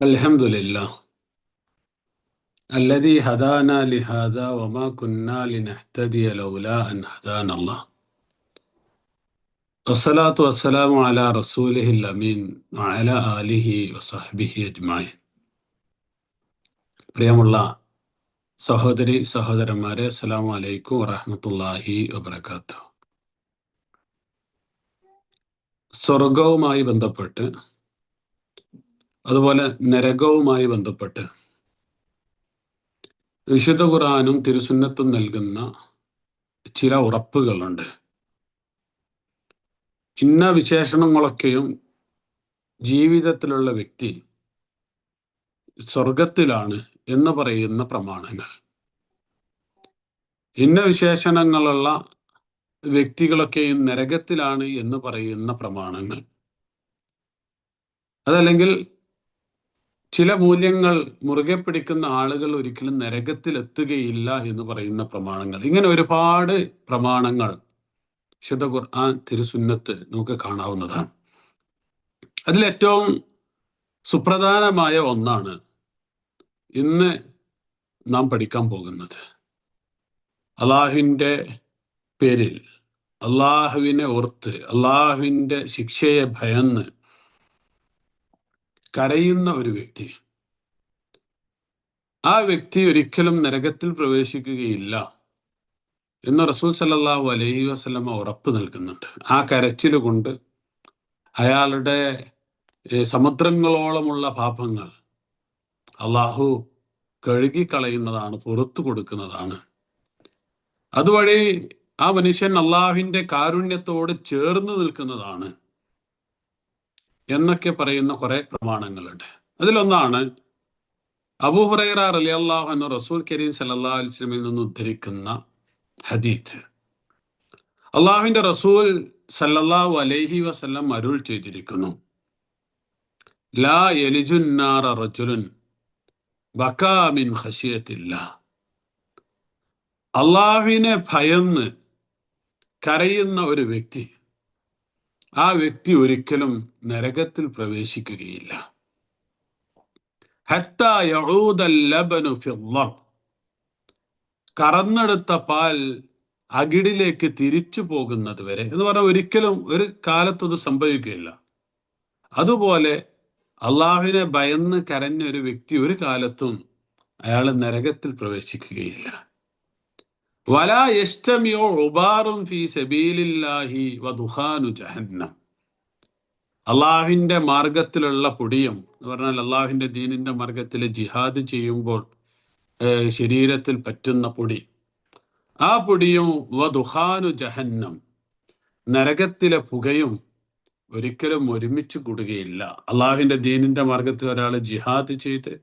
الحمد لله الذي هدانا لهذا وما كنا لنهتدي لولا أن هدانا الله والصلاة والسلام على رسوله الأمين وعلى آله وصحبه أجمعين പ്രിയമുള്ള സഹോദരി സഹോദരന്മാരെ അസ്സലാമു അലൈക്കും വറഹമത്തല്ലാഹി വബർക്കാത്തു സ്വർഗവുമായി ബന്ധപ്പെട്ട് അതുപോലെ നരകവുമായി ബന്ധപ്പെട്ട് വിശുദ്ധ ഖുറാനും തിരുസുന്നത്തും നൽകുന്ന ചില ഉറപ്പുകളുണ്ട്. ഇന്ന വിശേഷണങ്ങളൊക്കെയും ജീവിതത്തിലുള്ള വ്യക്തി സ്വർഗത്തിലാണ് എന്ന് പറയുന്ന പ്രമാണങ്ങൾ. ഇന്ന വിശേഷണങ്ങളുള്ള വ്യക്തികളൊക്കെയും നരകത്തിലാണ് എന്ന് പറയുന്ന പ്രമാണങ്ങൾ. അതല്ലെങ്കിൽ ചില മൂല്യങ്ങൾ മുറുകെ പിടിക്കുന്ന ആളുകൾ ഒരിക്കലും നരകത്തിലെത്തുകയില്ല എന്ന് പറയുന്ന പ്രമാണങ്ങൾ. ഇങ്ങനെ ഒരുപാട് പ്രമാണങ്ങൾ ശുദ്ധ ഖുർആൻ തിരുസുന്നത്ത് നമുക്ക് കാണാവുന്നതാണ്. അതിലേറ്റവും സുപ്രധാനമായ ഒന്നാണ് ഇന്ന് നാം പഠിക്കാൻ പോകുന്നത്. അള്ളാഹുവിന്റെ പേരിൽ അള്ളാഹുവിനെ ഓർത്ത് അള്ളാഹുവിന്റെ ശിക്ഷയെ ഭയന്ന് കരയുന്ന ഒരു വ്യക്തി. ആ വ്യക്തി ഒരിക്കലും നരകത്തിൽ പ്രവേശിക്കുകയില്ല എന്ന് റസൂൽ സല്ലാഹു അലൈഹി വസ്ലമ ഉറപ്പ് നൽകുന്നുണ്ട്. ആ കരച്ചിൽ കൊണ്ട് അയാളുടെ സമുദ്രങ്ങളോളമുള്ള പാപങ്ങൾ അള്ളാഹു കഴുകിക്കളയുന്നതാണ് പുറത്തു കൊടുക്കുന്നതാണ്. അതുവഴി ആ മനുഷ്യൻ അള്ളാഹുവിന്റെ കാരുണ്യത്തോട് ചേർന്ന് നിൽക്കുന്നതാണ്. എന്നൊക്കെ പറയുന്ന കുറെ പ്രമാണങ്ങളുണ്ട്. അതിലൊന്നാണ് അബുഹുറൈറ അലി അള്ളാഹു എന്ന റസൂൽ കരീം സല്ലാ അലിസ്ലമിൽ നിന്ന് ഉദ്ധരിക്കുന്ന ഹദീത്ത് അള്ളാഹുവിന്റെ റസൂൽ സല്ലല്ലാഹു അലൈഹി വസല്ലം അരുൾ ചെയ്തിരിക്കുന്നു. ലാ റജുലുൻ അള്ളാഹുവിനെ ഭയന്ന് കരയുന്ന ഒരു വ്യക്തി ആ വ്യക്തി ഒരിക്കലും നരകത്തിൽ പ്രവേശിക്കുകയില്ല. കറന്നെടുത്ത പാൽ അകിടിലേക്ക് തിരിച്ചു പോകുന്നത് വരെ. എന്ന് പറഞ്ഞാൽ ഒരിക്കലും ഒരു കാലത്തത് സംഭവിക്കുകയില്ല. അതുപോലെ അള്ളാഹുവിനെ ഭയന്ന് കരഞ്ഞ ഒരു വ്യക്തി ഒരു കാലത്തും അയാൾ നരകത്തിൽ പ്രവേശിക്കുകയില്ല. വലാ സബീലില്ലാഹി ജഹന്നം. മാർഗത്തിലുള്ള പൊടിയും എന്ന് പറഞ്ഞാൽ അള്ളാഹുവിന്റെ ദീനിന്റെ മാർഗത്തിൽ ജിഹാദ് ചെയ്യുമ്പോൾ ശരീരത്തിൽ പറ്റുന്ന പൊടി ആ പൊടിയും വദുഹാനു ജഹന്നം. നരകത്തിലെ പുകയും ഒരിക്കലും ഒരുമിച്ച് കൂടുകയില്ല. അള്ളാഹുവിന്റെ ദീനിന്റെ മാർഗത്തിൽ ഒരാൾ ജിഹാദ് ചെയ്ത്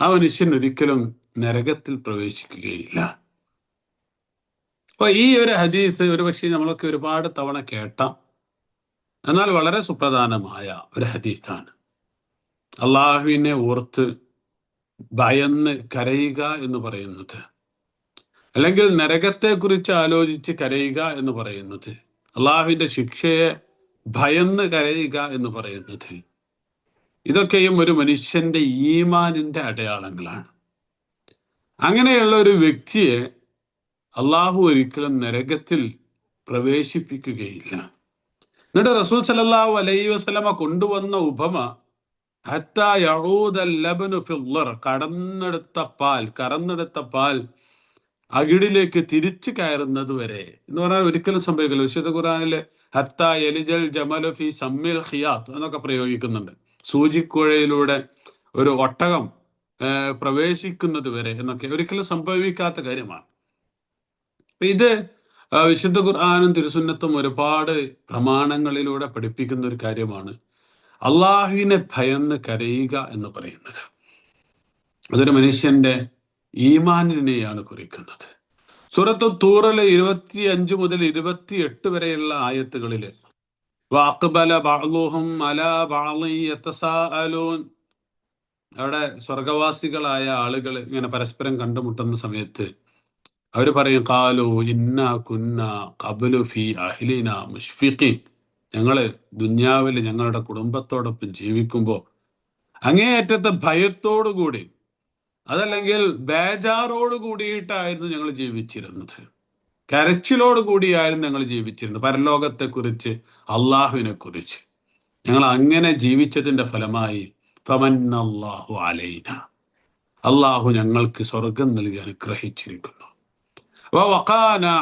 ആ മനുഷ്യൻ ഒരിക്കലും നരകത്തിൽ പ്രവേശിക്കുകയില്ല. അപ്പൊ ഈ ഒരു ഹദീസ് ഒരു പക്ഷേ നമ്മളൊക്കെ ഒരുപാട് തവണ കേട്ട. എന്നാൽ വളരെ സുപ്രധാനമായ ഒരു ഹദീസാണ്. അള്ളാഹുവിനെ ഓർത്ത് ഭയന്ന് കരയുക എന്ന് പറയുന്നത്. അല്ലെങ്കിൽ നരകത്തെക്കുറിച്ച് ആലോചിച്ച് കരയുക എന്ന് പറയുന്നത്. അള്ളാഹുവിന്റെ ശിക്ഷയെ ഭയന്ന് കരയുക എന്ന് പറയുന്നത്. ഇതൊക്കെയും ഒരു മനുഷ്യന്റെ ഈമാനിന്റെ അടയാളങ്ങളാണ്. അങ്ങനെയുള്ള ഒരു വ്യക്തിയെ അള്ളാഹു ഒരിക്കലും നരകത്തിൽ പ്രവേശിപ്പിക്കുകയില്ല. എന്നിട്ട് റസൂൽ സലല്ലാഹു അലൈ വസ്ലമ കൊണ്ടുവന്ന ഉപമ കടന്നെടുത്ത പാൽ കറന്നെടുത്ത പാൽ അകിടിലേക്ക് തിരിച്ചു കയറുന്നത് വരെ. എന്ന് പറഞ്ഞാൽ ഒരിക്കലും സംഭവിക്കില്ല. വിശുദ്ധ ഖുറാനിലെ ഹത്ത എലിജൽ ജമലഫി സമ്മിൽ ഹിയാത്ത് എന്നൊക്കെ പ്രയോഗിക്കുന്നുണ്ട്. സൂചിക്കുഴയിലൂടെ ഒരു ഒട്ടകം പ്രവേശിക്കുന്നത് വരെ എന്നൊക്കെ. ഒരിക്കലും സംഭവിക്കാത്ത കാര്യമാണ്. ഇത് വിശുദ്ധ ഖുർആാനും തിരുസുന്നത്തും ഒരുപാട് പ്രമാണങ്ങളിലൂടെ പഠിപ്പിക്കുന്ന ഒരു കാര്യമാണ്. അള്ളാഹുവിനെ ഭയന്ന് കരയുക എന്ന് പറയുന്നത്. അതൊരു മനുഷ്യന്റെ ഈമാനിനെയാണ് കുറിക്കുന്നത്. സുറത്ത് തൂറൽ ഇരുപത്തി അഞ്ച് മുതൽ ഇരുപത്തി എട്ട് വരെയുള്ള ബാളോൻ അവിടെ സ്വർഗവാസികളായ ആളുകൾ ഇങ്ങനെ പരസ്പരം കണ്ടുമുട്ടുന്ന സമയത്ത് അവർ പറയും കാലു ഇന്ന കുന്ന കബലു ഫി അഹ്ലിന മുഷ്ഫിഖി ഞങ്ങൾ ദുന്യാവിൽ ഞങ്ങളുടെ കുടുംബത്തോടൊപ്പം ജീവിക്കുമ്പോൾ അങ്ങേയറ്റത്തെ ഭയത്തോടു കൂടി അതല്ലെങ്കിൽ ബേജാറോട് കൂടിയിട്ടായിരുന്നു ഞങ്ങൾ ജീവിച്ചിരുന്നത്. കരച്ചിലോട് കൂടിയായിരുന്നു ഞങ്ങൾ ജീവിച്ചിരുന്നത്. പരലോകത്തെക്കുറിച്ച് അള്ളാഹുവിനെ കുറിച്ച് ഞങ്ങൾ അങ്ങനെ ജീവിച്ചതിന്റെ ഫലമായി ഫമന്നല്ലാഹു അലൈന. അള്ളാഹു ഞങ്ങൾക്ക് സ്വർഗം നൽകി അനുഗ്രഹിച്ചിരിക്കുന്നു.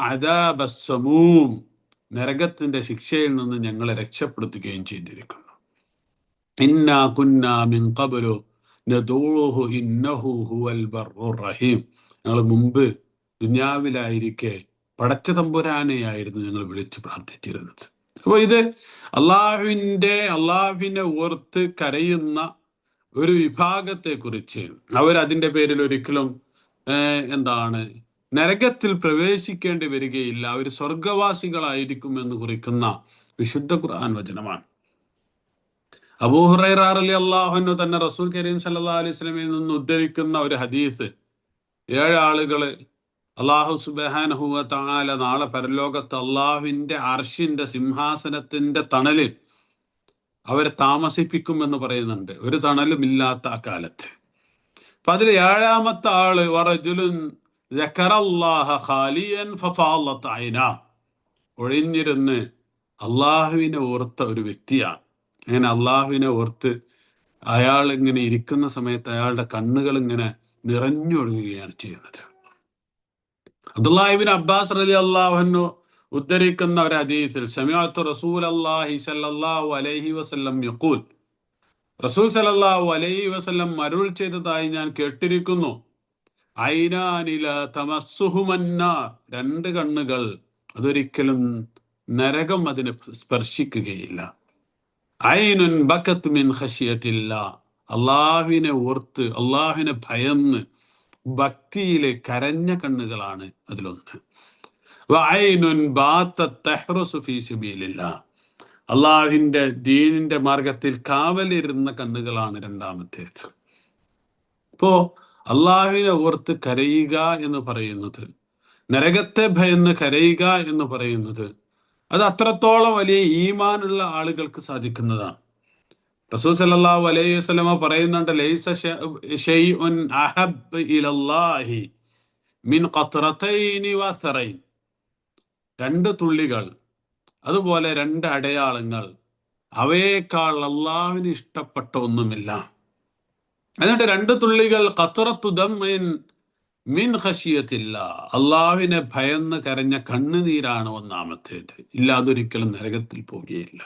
അദാബസ്സമൂം. നരകത്തിന്റെ ശിക്ഷയിൽ നിന്ന് ഞങ്ങളെ രക്ഷപ്പെടുത്തുകയും ചെയ്തിരിക്കുന്നു. ഇന്നാ കുന്നാ മിൻ ഖബ്ലു നദൂഹു ഇന്നഹു ഹുവൽ ബർറുർ റഹീം. ഞങ്ങൾ മുമ്പ് ദുനിയാവിലായിരിക്കെ പടച്ച തമ്പുരാനെയായിരുന്നു ഞങ്ങൾ വിളിച്ച് പ്രാർത്ഥിച്ചിരുന്നത്. അപ്പോൾ ഇത് അള്ളാഹുവിന്റെ അള്ളാഹുവിനെ ഓർത്ത് കരയുന്ന ഒരു വിഭാഗത്തെ കുറിച്ച് അവരതിന്റെ പേരിൽ ഒരിക്കലും എന്താണ് നരകത്തിൽ പ്രവേശിക്കേണ്ടി വരികയില്ല. അവർ സ്വർഗവാസികളായിരിക്കും എന്ന് കുറിക്കുന്ന വിശുദ്ധ ഖുർആൻ വചനമാണ്. അബൂഹുറൈറ അലി അള്ളാഹുനു തന്നെ റസൂൽ കരീം സല്ലാ അലൈഹി സ്വലമിൽ നിന്ന് ഉദ്ധരിക്കുന്ന ഒരു ഹദീസ് ഏഴ് ആളുകൾ അള്ളാഹു സുബാനഹുവ താല നാളെ പരലോകത്ത് അള്ളാഹുവിന്റെ അർഷിന്റെ സിംഹാസനത്തിന്റെ തണലിൽ അവരെ താമസിപ്പിക്കുമെന്ന് പറയുന്നുണ്ട്. ഒരു തണലും ഇല്ലാത്ത ആ കാലത്ത് അപ്പൊ അതിൽ ഏഴാമത്തെ ആൾ വറജുലുൻ ഒഴിഞ്ഞിരുന്ന് അള്ളാഹുവിനെ ഓർത്ത ഒരു വ്യക്തിയാണ്. അങ്ങനെ അള്ളാഹുവിനെ ഓർത്ത് അയാൾ ഇങ്ങനെ ഇരിക്കുന്ന സമയത്ത് അയാളുടെ കണ്ണുകൾ ഇങ്ങനെ നിറഞ്ഞൊഴുകുകയാണ് ചെയ്യുന്നത്. അബ്ദുല്ലാഹിബിൻ അബ്ബാസ് അലി അള്ളാഹുനു ഉദ്ധരിക്കുന്ന ഒരു ഹദീസിൽ സമയത്ത് റസൂൽ അള്ളാഹി സല്ലാഹു അലൈഹി വസല്ലം യഖൂൽ റസൂൽ സലല്ലാഹു അലൈഹി വസല്ലം അരുൾ ചെയ്തതായി ഞാൻ കേട്ടിരിക്കുന്നു. ഐനാനില തമസ്സുഹുമന്ന. രണ്ട് കണ്ണുകൾ അതൊരിക്കലും നരകം അതിനെ സ്പർശിക്കുകയില്ല. ഐനുൻ ബക്കത്ത് മിൻ ഖശിയത്തില്ല അള്ളാഹുവിനെ ഓർത്ത് അള്ളാഹുവിനെ ഭയന്ന് ഭക്തിയിലെ കരഞ്ഞ കണ്ണുകളാണ് അതിലൊന്ന്. അള്ളാഹുവിന്റെ ദീനിന്റെ മാർഗത്തിൽ കാവലിരുന്ന കണ്ണുകളാണ് രണ്ടാമത്തേത്. ഇപ്പോ അള്ളാഹുവിനെ ഓർത്ത് കരയുക എന്ന് പറയുന്നത് നരകത്തെ ഭയന്ന് കരയുക എന്ന് പറയുന്നത് അത് അത്രത്തോളം വലിയ ഈമാനുള്ള ആളുകൾക്ക് സാധിക്കുന്നതാണ്. റസൂൽ സല്ലല്ലാഹു അലൈഹി വസല്ലമ പറയുന്നുണ്ട് ലൈസ മിൻ വസറൈൻ. രണ്ട് തുള്ളികൾ അതുപോലെ രണ്ട് അടയാളങ്ങൾ അവയേക്കാൾ അള്ളാഹുവിന് ഇഷ്ടപ്പെട്ട ഒന്നുമില്ല. എന്നിട്ട് രണ്ട് തുള്ളികൾ ഖത്തറത്തുദമ്മിൻ മിൻ ഹഷിയത്തില്ല അള്ളാഹുവിനെ ഭയന്ന് കരഞ്ഞ കണ്ണുനീരാണ് ഒന്നാമത്തേത്. ഇല്ലാതൊരിക്കലും നരകത്തിൽ പോകുകയില്ല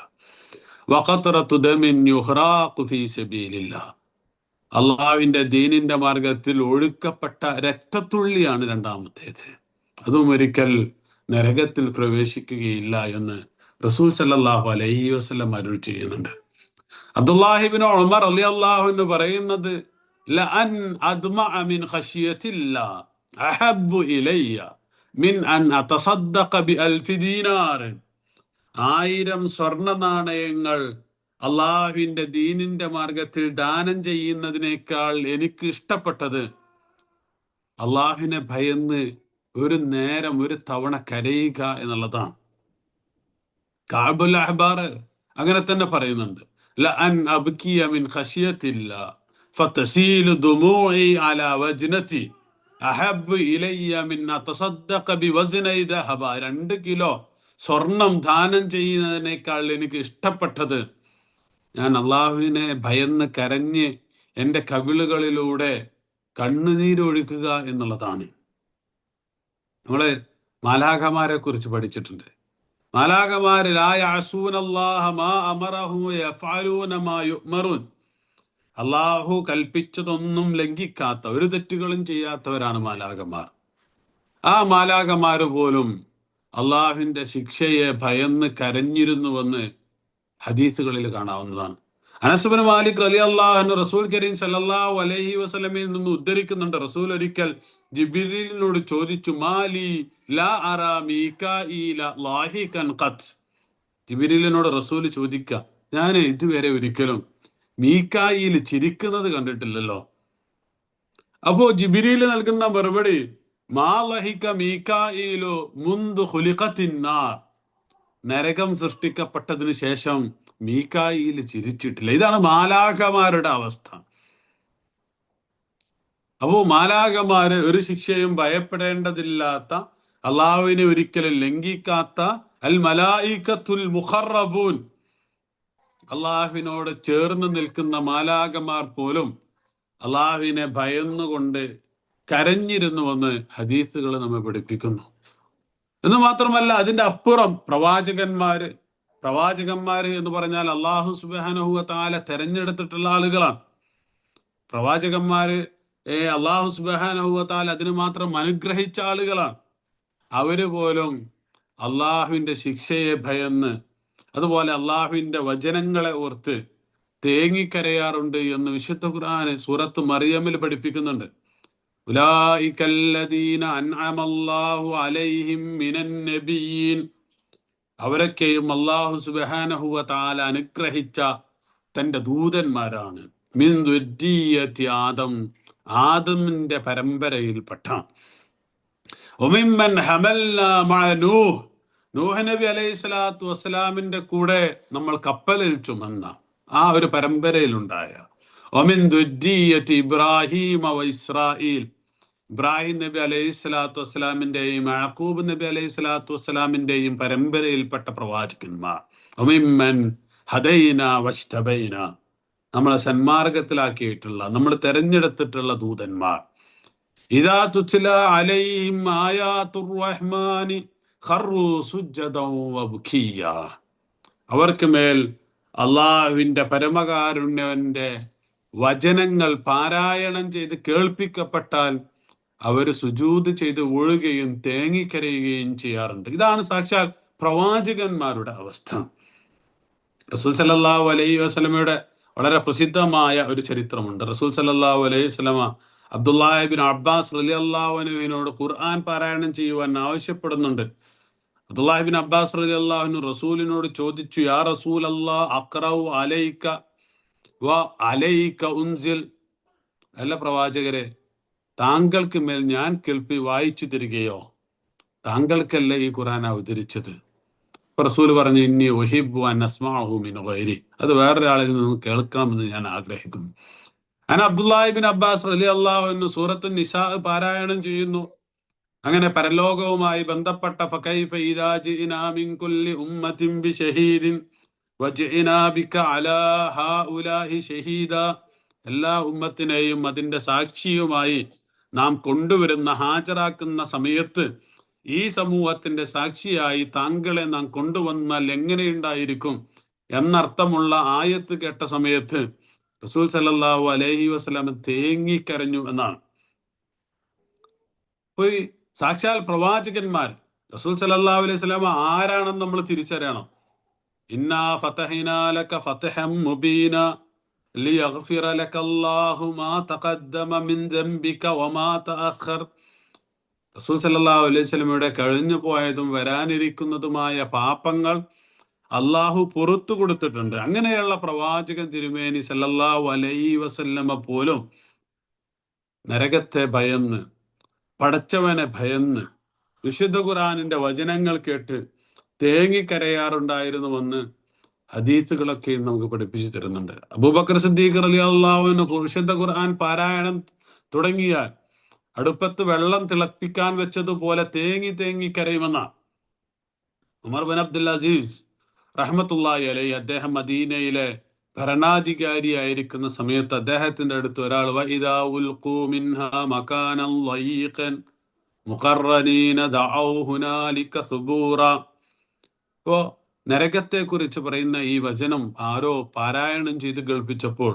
അള്ളാവിന്റെ ദീനിന്റെ മാർഗത്തിൽ ഒഴുക്കപ്പെട്ട രക്തത്തുള്ളിയാണ് രണ്ടാമത്തേത്. അതും ഒരിക്കൽ നരകത്തിൽ പ്രവേശിക്കുകയില്ല എന്ന് റസൂൽ സല്ലാഹു അലൈ വസ്ലം അരുൾ ചെയ്യുന്നുണ്ട്. ഉമർ അള്ളാഹു എന്ന് പറയുന്നത് ആയിരം സ്വർണ നാണയങ്ങൾ അള്ളാഹുവിന്റെ ദീനിന്റെ മാർഗത്തിൽ ദാനം ചെയ്യുന്നതിനേക്കാൾ എനിക്ക് ഇഷ്ടപ്പെട്ടത് അള്ളാഹുവിനെ ഭയന്ന് ഒരു നേരം ഒരു തവണ കരയുക എന്നുള്ളതാണ്. കാബുൽ അഹ്ബാർ അങ്ങനെ തന്നെ പറയുന്നുണ്ട്. ലഅൻ അബ്കിയ മിൻ ഖശിയത്തില്ല ഫതസീലു ദുമൂഇ അലാ വജ്നതി അഹബ്ബു ഇലയ്യ മിൻ അതസദ്ദഖ ബിവസ്നൈ ദഹബ 2 കിലോ സ്വർണം ദാനം ചെയ്യുന്നതിനേക്കാൾ എനിക്ക് ഇഷ്ടപ്പെട്ടത് ഞാൻ അള്ളാഹുവിനെ ഭയന്ന് കരഞ്ഞ് എന്റെ കവിളുകളിലൂടെ കണ്ണുനീരൊഴുക്കുക എന്നുള്ളതാണ്. നമ്മൾ മാലാഖമാരെ കുറിച്ച് പഠിച്ചിട്ടുണ്ട്. അള്ളാഹു കൽപ്പിച്ചതൊന്നും ലംഘിക്കാത്ത ഒരു തെറ്റുകളും ചെയ്യാത്തവരാണ് മാലാകമാർ ആ മാലാകമാര് പോലും അള്ളാഹുവിന്റെ ശിക്ഷയെ ഭയന്ന് കരഞ്ഞിരുന്നുവെന്ന് ഹദീസുകളിൽ കാണാവുന്നതാണ്. അനസുബൻ മാലിക് അലി അള്ളാഹു റസൂൽ കരീം സല്ലാഹു അലൈഹി വസ്ലമിൽ നിന്ന് ഉദ്ധരിക്കുന്നുണ്ട്. റസൂൽ ഒരിക്കൽ ജിബിലിനോട് ചോദിച്ചു മാലി ലാ ജിബിരിലിനോട് റസൂൽ ചോദിക്ക ഞാൻ ഇതുവരെ ഒരിക്കലും മീക്കായിൽ ചിരിക്കുന്നത് കണ്ടിട്ടില്ലല്ലോ. അപ്പോ ജിബിരിയിൽ നൽകുന്ന മറുപടി നരകം സൃഷ്ടിക്കപ്പെട്ടതിന് ശേഷം മീക്കായിൽ ചിരിച്ചിട്ടില്ല. ഇതാണ് മാലാഖമാരുടെ അവസ്ഥ. അപ്പോ മാലാകമാര് ഒരു ശിക്ഷയും ഭയപ്പെടേണ്ടതില്ലാത്ത അള്ളാഹുവിനെ ഒരിക്കലും ലംഘിക്കാത്ത അൽ മലായിക്കത്തുൽ മുഖറബൂൻ അള്ളാഹുവിനോട് ചേർന്ന് നിൽക്കുന്ന മാലാഖമാർ പോലും അള്ളാഹുവിനെ ഭയന്നുകൊണ്ട് കരഞ്ഞിരുന്നുവെന്ന് ഹദീസുകൾ നമ്മെ പഠിപ്പിക്കുന്നു. എന്ന് മാത്രമല്ല അതിന്റെ അപ്പുറം പ്രവാചകന്മാര് പ്രവാചകന്മാര് എന്ന് പറഞ്ഞാൽ അള്ളാഹു സുബാനഹുവ താല തെരഞ്ഞെടുത്തിട്ടുള്ള ആളുകളാണ്. പ്രവാചകന്മാര് ഏ അള്ളാഹു സുബാനഹുവ താല അതിന് മാത്രം അനുഗ്രഹിച്ച ആളുകളാണ്. അവർ പോലും അള്ളാഹുവിന്റെ ശിക്ഷയെ ഭയന്ന് അതുപോലെ അള്ളാഹുവിന്റെ വചനങ്ങളെ ഓർത്ത് തേങ്ങിക്കരയാറുണ്ട് എന്ന് വിശുദ്ധ ഖുർആാന് സൂറത്ത് മറിയമ്മിൽ പഠിപ്പിക്കുന്നുണ്ട്. ഉലായിക്കല്ലദീന അൻഅമല്ലാഹു അലൈഹിം മിനൻ നബിയീൻ അവരൊക്കെയും അള്ളാഹു സുബാനഹുവ താല അനുഗ്രഹിച്ച തന്റെ ദൂതന്മാരാണ്. മിൻ ദുരീയത്തി ആദം ആദമിന്റെ പരമ്പരയിൽപ്പെട്ട. ഒമിമ്മൻ മഅ നൂഹ്. നബി അലൈഹി സ്വലാത്തു വസ്സലാമിന്റെ കൂടെ നമ്മൾ കപ്പലിൽ ചുമന്ന ആ ഒരു പരമ്പരയിലുണ്ടായ. ഒമിൻ ദുരീയത്തി ഇബ്രാഹിം ഇസ്രായേൽ ഇബ്രാഹിം നബി അലൈഹി സ്വലാത്തു വസ്സലാമിന്റെയും യാക്കൂബ് നബി അലൈഹി സ്വലാത്തു വസ്സലാമിന്റെയും പരമ്പരയിൽപ്പെട്ട പ്രവാചകന്മാർ. നമ്മളെ സന്മാർഗത്തിലാക്കിയിട്ടുള്ള നമ്മൾ തെരഞ്ഞെടുത്തിട്ടുള്ള ദൂതന്മാർ. ഇതാ തുച്ഛല അലൈഹിം ആയാത്തുർ റഹ്മാനി അവർക്ക് മേൽ അള്ളാഹുവിന്റെ പരമകാരുണ്യവന്റെ വചനങ്ങൾ പാരായണം ചെയ്ത് കേൾപ്പിക്കപ്പെട്ടാൽ അവർ സുജൂത് ചെയ്ത് ഉഴുകയും തേങ്ങിക്കരയുകയും ചെയ്യാറുണ്ട്. ഇതാണ് സാക്ഷാൽ പ്രവാചകന്മാരുടെ അവസ്ഥ. റസൂൽ സല്ലല്ലാഹു അലൈഹി വസ്ലമയുടെ വളരെ പ്രസിദ്ധമായ ഒരു ചരിത്രമുണ്ട്. റസൂൽ സല്ലല്ലാഹു അലൈഹി വസ്ലമ അബ്ദുല്ലാഹിബിൻ അബ്ബാസ് റലി അള്ളാഹുനുവിനോട് ഖുർആൻ പാരായണം ചെയ്യുവാൻ ആവശ്യപ്പെടുന്നുണ്ട്. അബ്ദുല്ലാഹിബിൻ അബ്ബാസ് റലി അള്ളാഹുനു റസൂലിനോട് ചോദിച്ചു യാ റസൂൽ അല്ലാ അക്രൌ അലൈക്ക വ അലൈക്ക ഉൻസിൽ? അല്ല പ്രവാചകരെ താങ്കൾക്ക് മേൽ ഞാൻ കേൾപ്പി വായിച്ചു തരികയോ? താങ്കൾക്കല്ല ഈ ഖുറാൻ അവതരിച്ചത്? റസൂൽ പറഞ്ഞു ഇന്നി ഒഹിബു അനസ്മാഹുമിൻ ഗൈരി. അത് വേറൊരാളിൽ നിന്ന് കേൾക്കണമെന്ന് ഞാൻ ആഗ്രഹിക്കുന്നു. ഞാൻ അബ്ദുല്ലാഹിബിൻ അബ്ബാസ് അലി അള്ളാഹു സൂറത്തു നിഷാ പാരായണം ചെയ്യുന്നു. അങ്ങനെ പരലോകവുമായി ബന്ധപ്പെട്ട കുല്ലി ഉമ്മത്തിൻ എല്ലാ ഉമ്മത്തിനെയും അതിന്റെ സാക്ഷിയുമായി നാം കൊണ്ടുവരുന്ന ഹാജരാക്കുന്ന സമയത്ത് ഈ സമൂഹത്തിന്റെ സാക്ഷിയായി താങ്കളെ നാം കൊണ്ടുവന്നാൽ എങ്ങനെയുണ്ടായിരിക്കും എന്നർത്ഥമുള്ള ആയത്ത് കേട്ട സമയത്ത് റസൂൽ സല്ലല്ലാഹു അലൈഹി വസല്ലം തേങ്ങിക്കരഞ്ഞു എന്നാണ്. പോയി സാക്ഷാൽ പ്രവാചകന്മാർ റസൂൽ സല്ലല്ലാഹു അലൈഹി വസല്ലം ആരാണെന്ന് നമ്മൾ തിരിച്ചറിയണം. ഇന്നാ ഫതഹിനാലക ഫതഹം മുബീന ലിയഗ്ഫിറ ലക الله മാ തഖദ്ദമ മിൻ ദംബിക വമാ തഅഖർ റസൂൽ സല്ലല്ലാഹു അലൈഹി വസല്ലമയുടെ കഴിഞ്ഞു പോയതും വരാനിരിക്കുന്നതുമായ പാപങ്ങൾ അള്ളാഹു പുറത്തു കൊടുത്തിട്ടുണ്ട്. അങ്ങനെയുള്ള പ്രവാചകൻ തിരുമേനി സല്ലല്ലാഹു അലൈഹി വസല്ലമ പോലും നരകത്തെ ഭയന്ന് പടച്ചവനെ ഭയന്ന് വിശുദ്ധ ഖുറാനിന്റെ വചനങ്ങൾ കേട്ട് തേങ്ങിക്കരയാറുണ്ടായിരുന്നുവെന്ന് ഹദീസുകളൊക്കെ നമുക്ക് പഠിപ്പിച്ചു തരുന്നുണ്ട്. അബൂബക്കർ സിദ്ദീഖ് അലി അള്ളാഹുവിന് വിശുദ്ധ ഖുർആൻ പാരായണം തുടങ്ങിയാൽ അടുപ്പത്ത് വെള്ളം തിളപ്പിക്കാൻ വെച്ചതുപോലെ തേങ്ങി തേങ്ങി കരയുമെന്ന. ഉമർ ബിൻ അബ്ദുൽ അസീസ് റഹ്മത്തുള്ളാഹി അലൈ അദ്ദേഹം മദീനയിലെ ഭരണാധികാരി ആയിരിക്കുന്ന സമയത്ത് അദ്ദേഹത്തിന്റെ അടുത്ത് ഒരാൾ ഇപ്പോ നരകത്തെ കുറിച്ച് പറയുന്ന ഈ വചനം ആരോ പാരായണം ചെയ്ത് കേൾപ്പിച്ചപ്പോൾ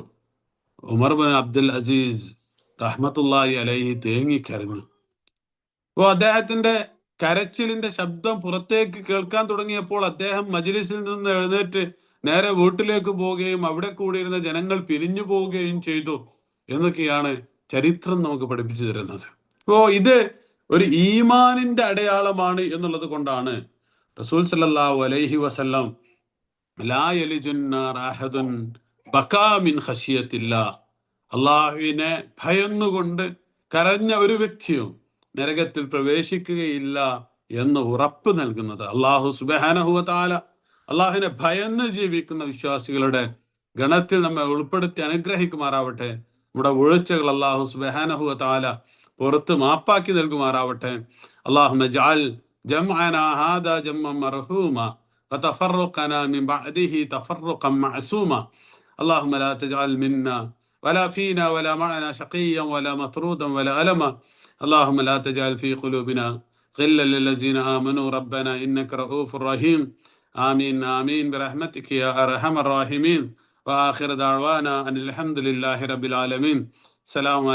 ഉമർ ബിൻ അബ്ദുൽ അസീസ് റഹ്മത്തുള്ളാഹി അലൈഹി തേങ്ങിക്കരഞ്ഞു അപ്പോൾ അദ്ദേഹത്തിന്റെ കരച്ചിലിന്റെ ശബ്ദം പുറത്തേക്ക് കേൾക്കാൻ തുടങ്ങിയപ്പോൾ അദ്ദേഹം മജ്ലിസിൽ നിന്ന് എഴുന്നേറ്റ് നേരെ വീട്ടിലേക്ക് പോവുകയും അവിടെ കൂടിയിരുന്ന ജനങ്ങൾ പിരിഞ്ഞു പോവുകയും ചെയ്തു എന്നൊക്കെയാണ് ചരിത്രം നമുക്ക് പഠിപ്പിച്ചു തരുന്നത്. അപ്പോ ഇത് ഒരു ഈമാനിന്റെ അടയാളമാണ് എന്നുള്ളത് കൊണ്ടാണ് റസൂൽ സല്ലല്ലാഹു അലൈഹി വസല്ലം അള്ളാഹുവിനെ ഭയന്നുകൊണ്ട് കരഞ്ഞ ഒരു വ്യക്തിയും നരകത്തിൽ പ്രവേശിക്കുകയില്ല എന്ന് ഉറപ്പ് നൽകുന്നത് അള്ളാഹു സുബാനഹുവ താല അള്ളാഹുവിനെ ഭയന്ന് ജീവിക്കുന്ന വിശ്വാസികളുടെ ഗണത്തിൽ നമ്മെ ഉൾപ്പെടുത്തി അനുഗ്രഹിക്കുമാറാവട്ടെ. നമ്മുടെ ഒഴിച്ചകൾ അള്ളാഹു സുബാനഹു താല പുറത്ത് മാപ്പാക്കി നൽകുമാറാവട്ടെ. അള്ളാഹു ജാൽ جمعنا هذا جمعا مرحوما وتفرقنا من بعده تفرقا معصوما. اللهم لا تجعل منا ولا فينا ولا معنا شقيا ولا مطرودا ولا ألما. اللهم لا تجعل في قلوبنا غلا للذين آمنوا. ربنا إنك رؤوف رحيم. آمين آمين. برحمتك يا أرحم الراحمين. وآخر دعوانا أن الحمد لله رب العالمين. سلام عليكم.